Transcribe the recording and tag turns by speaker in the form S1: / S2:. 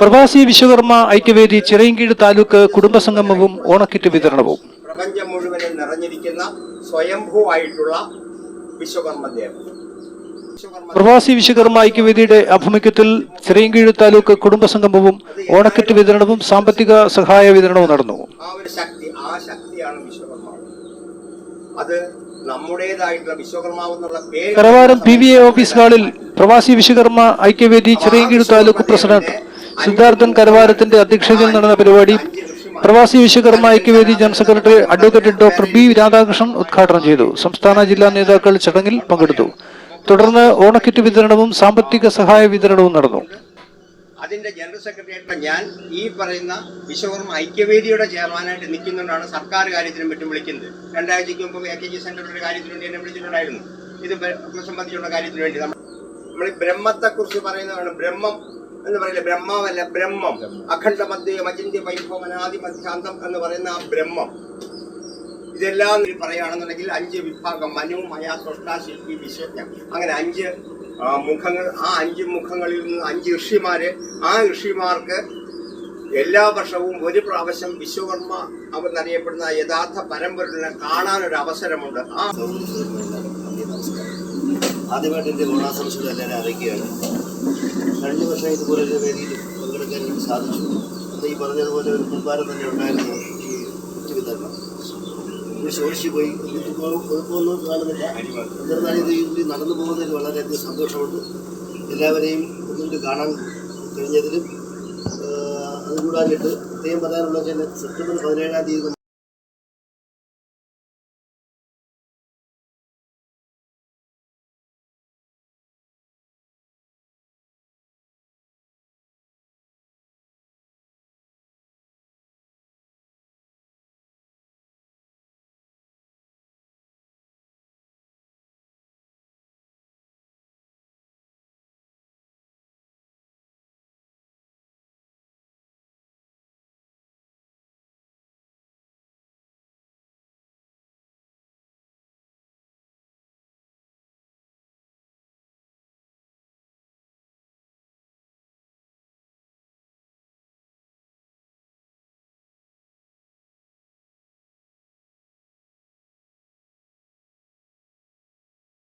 S1: പ്രവാസി വിശ്വകർമ്മ ഐക്യവേദി ചിറയൻകീഴ് താലൂക്ക് കുടുംബസംഗമവും ഓണക്കിറ്റ് വിതരണവും.
S2: പ്രപഞ്ചം മുഴുവനും നിറഞ്ഞിരിക്കുന്ന സ്വയംഭൂവായിട്ടുള്ള വിശ്വകർമ്മ ദേവൻ.
S1: പ്രവാസി വിശ്വകർമ്മ ഐക്യവേദിയുടെ ആഭിമുഖ്യത്തിൽ ചിറയൻകീഴ് താലൂക്ക് കുടുംബസംഗമവും ഓണക്കിറ്റ് വിതരണവും സാമ്പത്തിക സഹായ വിതരണവും നടന്നു.
S2: ആ ഒരു ശക്തി ആ ശക്തിയാണ് വിശ്വകർമാവ് അത് നമ്മുടേതായിട്ടുള്ള വിശ്വകർമാവ് എന്നുള്ള പേര്
S1: Karavaram P V A office ഹാളിൽ പ്രവാസി വിശ്വകർമ്മ ഐക്യവേദി ചിറയൻകീഴ് താലൂക്ക് പ്രസിഡന്റ് സിദ്ധാർത്ഥൻ കരവാരത്തിന്റെ അധ്യക്ഷതയിൽ നടന്ന പരിപാടി Pravasi Vishwakarma Aikyavedi general secretary advocate doctor B Radhakrishnan ഉദ്ഘാടനം ചെയ്തു. സംസ്ഥാന ജില്ലാ നേതാക്കൾ ചടങ്ങിൽ പങ്കെടുത്തു. തുടർന്ന് ഓണക്കിറ്റ് വിതരണവും സാമ്പത്തിക സഹായ വിതരണവും നടന്നു.
S2: അതിന്റെ ജനറൽ സെക്രട്ടറി ആയിട്ടുള്ള ഞാൻ ഈ പറയുന്ന വിശ്വകർമ്മ ഐക്യവേദിയുടെ ചെയർമാനായിട്ട് നിൽക്കുന്നുകൊണ്ടാണ് സർക്കാർ കാര്യത്തിനും മറ്റും വിളിക്കുന്നത് രണ്ടാഴ്ചയ്ക്ക് മുമ്പ് എ കെ ജി സെന്ററിന്റെ കാര്യത്തിന് വേണ്ടി എന്നെ വിളിച്ചിട്ടുണ്ടായിരുന്നു. ഇത് സംബന്ധിച്ചുള്ള കാര്യത്തിന് വേണ്ടി നമ്മൾ ഈ ബ്രഹ്മത്തെ കുറിച്ച് പറയുന്നതാണ് ബ്രഹ്മം എന്ന് പറയില്ല ബ്രഹ്മാവല്ല ബ്രഹ്മം അഖണ്ഡ മധ്യ അചിന്യ വൈഭവം അനാദി മധ്യാന്തം എന്ന് പറയുന്ന ആ ബ്രഹ്മം. ഇതെല്ലാം പറയുകയാണെന്നുണ്ടെങ്കിൽ അഞ്ച് വിഭാഗം മനു മയ തൊഷ്ട ശില്പി വിശ്വജ്ഞ അങ്ങനെ അഞ്ച് മുഖങ്ങൾ ആ അഞ്ച് മുഖങ്ങളിൽ നിന്ന് അഞ്ച് ഋഷിമാര് ആ ഋഷിമാർക്ക് എല്ലാ വർഷവും ഒരു പ്രാവശ്യം വിശ്വകർമ്മ അവന്നറിയപ്പെടുന്ന യഥാർത്ഥ പരമ്പരനെ കാണാനൊരു അവസരമുണ്ട് ആ
S3: ആദ്യമായിട്ട് എന്റെ ഗുണാസംസ്കൃതം എല്ലാവരും അറിയിക്കുകയാണ്. കഴിഞ്ഞ വർഷം ഇതുപോലെ ഒരു വേദിയിൽ പങ്കെടുക്കാൻ എനിക്ക് സാധിച്ചു. അന്ന് ഈ പറഞ്ഞതുപോലെ ഒരു കുമ്പാരം തന്നെ ഉണ്ടായിരുന്നു. ഈ കുറ്റി വിതരണം ഇത് ശോഷിച്ചു പോയി. കുഴപ്പമൊന്നും കാണുന്നില്ല. എന്നിരുന്നാലും ഇത് ഇതിൽ നടന്നു പോകുന്നതിൽ വളരെയധികം സന്തോഷമുണ്ട്. എല്ലാവരെയും ഒന്നുകൂടി കാണാൻ കഴിഞ്ഞതിലും അതുകൂടാഞ്ഞിട്ട് പ്രത്യേകം പറയാനുള്ള വെച്ചാൽ സെപ്റ്റംബർ പതിനേഴാം തീയതി